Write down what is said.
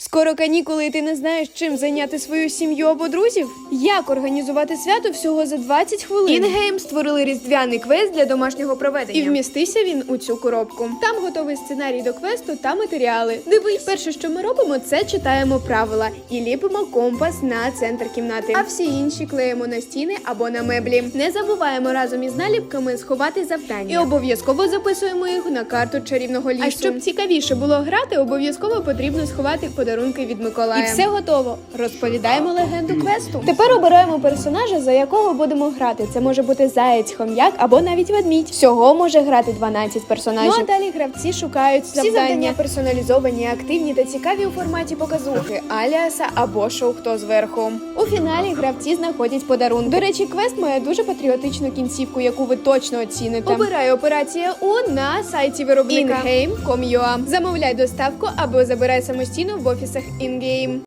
Скоро канікули, і ти не знаєш, чим зайняти свою сім'ю або друзів? Як організувати свято всього за 20 хвилин? Інгейм створили різдвяний квест для домашнього проведення. І вмістився він у цю коробку. Там готовий сценарій до квесту та матеріали. Дивись, перше, що ми робимо, це читаємо правила і ліпимо компас на центр кімнати. А всі інші клеїмо на стіни або на меблі. Не забуваємо разом із наліпками сховати завдання. І обов'язково записуємо їх на карту чарівного лісу. А щоб цікавіше було грати, обов'язково потрібно сховати подарунки від Миколая. І все готово. Розповідаємо легенду квесту. Тепер обираємо персонажа, за якого будемо грати. Це може бути заєць, хом'як або навіть ведмідь. Всього може грати 12 персонажів. Ну а далі гравці шукають Всі завдання. завдання персоналізовані, активні та цікаві у форматі показухи, аліаса або шоу хто зверху. У фіналі гравці знаходять подарунки. До речі, квест має дуже патріотичну кінцівку, яку ви точно оціните. Обирай операція У на сайті виробника ingame.com.ua. Замовляй доставку або забирай самостійно в офісах InGame.